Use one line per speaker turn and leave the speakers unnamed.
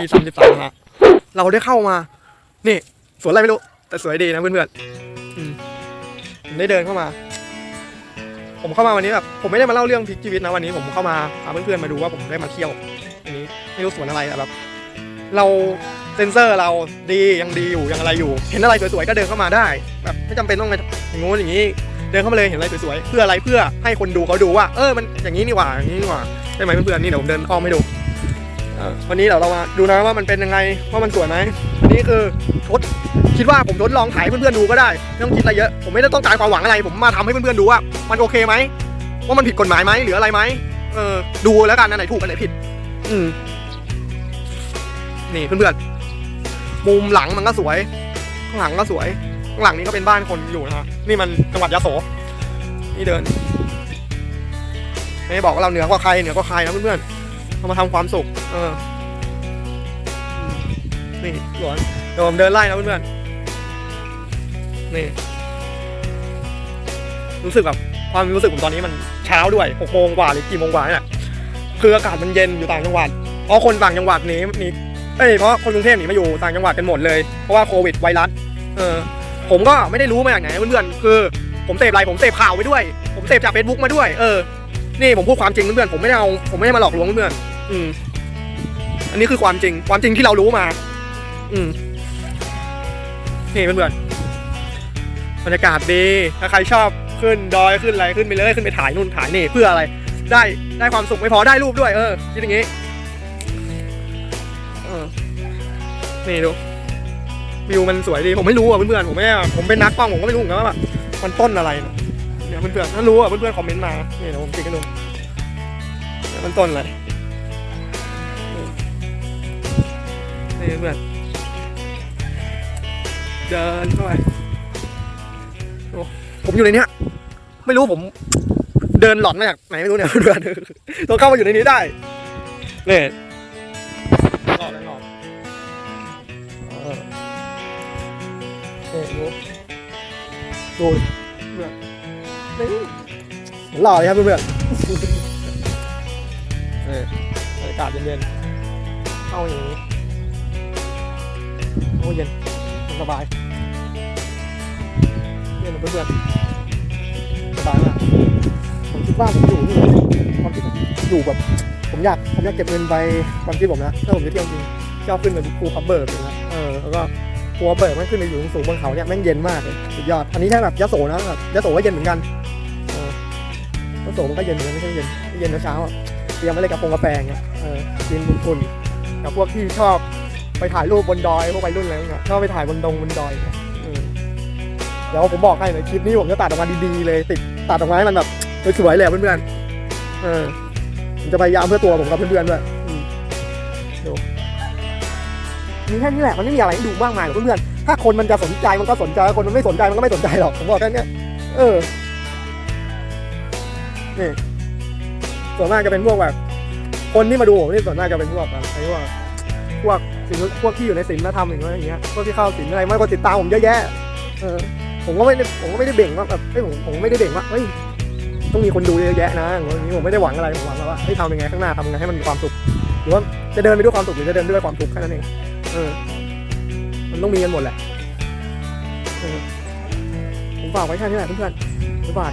EP สามสิบสามฮะเราได้เข้ามา นี่สวนอะไรไม่รู้ แต่สวยดีนะเพื่อนๆอืมผมได้เดินเข้ามา ผมเข้ามาวันนี้แบบผมไม่ได้มาเล่าเรื่องพลิกชีวิตนะวันนี้ผมเข้ามาพาเพื่อนๆมาดูว่าผมได้มาเที่ยวอันนี้ไม่รู้สวนอะไรแต่แบบเราเซนเซอร์เราดียังดีอยู่ยังอะไรอยู่ เห็นอะไรสวยๆก็เดินเข้ามาได้แบบไม่จำเป็นต้องมาอย่างงู้นอย่างนี้ เดินเข้ามาเลยเห็นอะไรสวยๆเพื่ออะไรเพื่อให้คนดูเขาดูว่า เออมันอย่างนี้นี่หว่าอย่างนี้นี่หว่าใช่ไหมเพื่อนๆนี่เดี๋ยวผมเดินอ้อมให้ดูเอ่อ วันนี้เดี๋ยวเรามาดูนะว่ามันเป็นยังไงว่ามันสวยไหมอันนี้คือทดคิดว่าผมทดลองถ่ายเพื่อนๆดูก็ได้ไม่ต้องคิดอะไรเยอะผมไม่ได้ต้องการความหวังอะไร ผมมาทำให้เพื่อนๆดูว่ามันโอเคไหมว่ามันผิดกฎหมายไหมหรืออะไรไหมเออดูแล้วกันอันไหนถูกอันไหนผิด อืมนี่เพื่อนๆมุมหลังมันก็สวยข้างหลังก็สวยข้างหลังนี้ก็เป็นบ้านคนอยู่นะฮะนี่มันจังหวัดยะโสนี่เดินไม่ได้บอกว่าเราเหนือกว่าใครเหนือกว่าใครนะเพื่อนๆ เรามาทำความสุข เออ นี่สวนเดี๋ยวผมเดินไล่นะเพื่อนๆ นี่ รู้สึกแบบความรู้สึกผมตอนนี้มันเช้าด้วยหกโมงกว่าหรือกี่โมงกว่าเนี่ยคืออากาศมันเย็นอยู่ต่างจังหวัด เพราะคนต่างจังหวัดนีหนีเอ้ยเพราะคนกรุงเทพหนีมาอยู่ต่างจังหวัดกันหมดเลย เพราะว่าโควิดไวรัส เออ ผมก็ไม่ได้รู้มาจากไหนเพื่อนๆ คือ ผมเสพอะไรผมเสพข่าวไปด้วย ผมเสพจากเฟซบุ๊กมาด้วย เออ นี่ผมพูดความจริงเพื่อนๆผมไม่ได้เอาผมไม่ได้มาหลอกลวงเพื่อนๆอืม อันนี้คือความจริง ความจริงที่เรารู้มา อืมนี่เพื่อนๆบรรยากาศดีถ้าใครชอบขึ้นดอยขึ้นอะไรขึ้นไปเลยขึ้นไปถ่ายนู่นถ่ายนี่เพื่ออะไร ได้ได้ความสุขไม่พอได้รูปด้วย เออคิดอย่างนี้เออนี่ดูวิวมันสวยดีผมไม่รู้อะเพื่อนๆผมไม่ผมเป็นนักกล้องผมก็ไม่รู้เหมือนกันว่าแบบมันต้นอะไรนะ เนี่ยเพื่อนๆถ้ารู้อะเพื่อนๆคอมเมนต์มาเนี่เดี๋ยวผมติ๊กให้ดูเนี่ยมันต้นอะไรนี่เพื่อนเดินเข้าไปผมอยู่ในเนี้ยไม่รู้ผมเดินหลอนมาจากไหนไม่รู้เนี่ยเพื่อนๆต้องเข้ามาอยู่ในนี้ได้เนี่ยหลอกเลยหลอกเออเนี่ยดูดูเพื่อน นี่หล่อเลยครับเพื่อนๆเนี่ยบรรยากาศเย็นๆเข้าอย่างนี้โอ้เย็นสบายเย็นเพื่อนๆสบายมากผมคิดว่าผมอยู่นี่ความคิดอยู่แบบผมอยากผมอยากเก็บเงินไปความคิดผมนะถ้าผมจะเที่ยวจริงชอบขึ้นไปภูคับเบิร์กเลยนะเออแล้วก็ภูคับเบิร์กมันขึ้นไปอยู่สูงบนเขาเนี่ยแม่งเย็นมากเลยสุดยอดอันนี้แค่แบบยะโสนะแบบยะโสก็เย็นเหมือนกัน อยะโสมันก็เย็นนกันไม่ใช่เย็นเย็นเช้าเตรียมไว้เลยกับโปงกาแฟอย่างเงี้ยเออกินอุ่นๆกับพวกที่ชอบไปถ่ายรูปบนดอยพวกวัยรุ่นอะไรเงี้ยชอบไปถ่ายบนดงบนดอยเดี๋ยวผมบอกให้เลยคลิปนี้ผมจะตัดออกมาดีๆเลยติดตัดออกมาให้มันแบบสวยๆเลยอะเพื่อนๆเออผมจะพยายามเพื่อตัวผมกับเพื่อนๆด้วยมีแค่นี้แหละมันไม่มีอะไรให้ดูมากมายหรอกเพื่อนๆถ้าคนมันจะสนใจมันก็สนใจคนมันไม่สนใจมันก็ไม่สนใจหรอกผมบอกแค่เนี้ยเออ นี่ส่วนมากจะเป็นพวกแบบ คนที่มาดูผมนี่ส่วนมากจะเป็นพวกอะไรพวกพวกศิลป์พวกที่อยู่ในศิลธรรมอย่างเงี้ยพวกที่เข้าศิลอะไรไม่ก็ติดตามผมเยอะแยะเออผมก็ไม่ได้ผมก็ไม่ได้เบ่งว่าแบบเฮ้ยผมผมไม่ได้เบ่งว่าเฮ้ยต้องมีคนดูเยอะแยะนะอย่างนี้ผมไม่ได้หวังอะไรผมหวังว่าให้ยทำยังไงข้างหน้าทำยังไงให้มันมีความสุขหรือว่าจะเดินไปด้วยความสุขหรือจะเดินด้วยความทุกข์แค่นั้นเองเออ มันต้องมีกันหมดแหละเออผมฝากไว้แค่นี้แหละเพื่อนๆบ๊ายบาย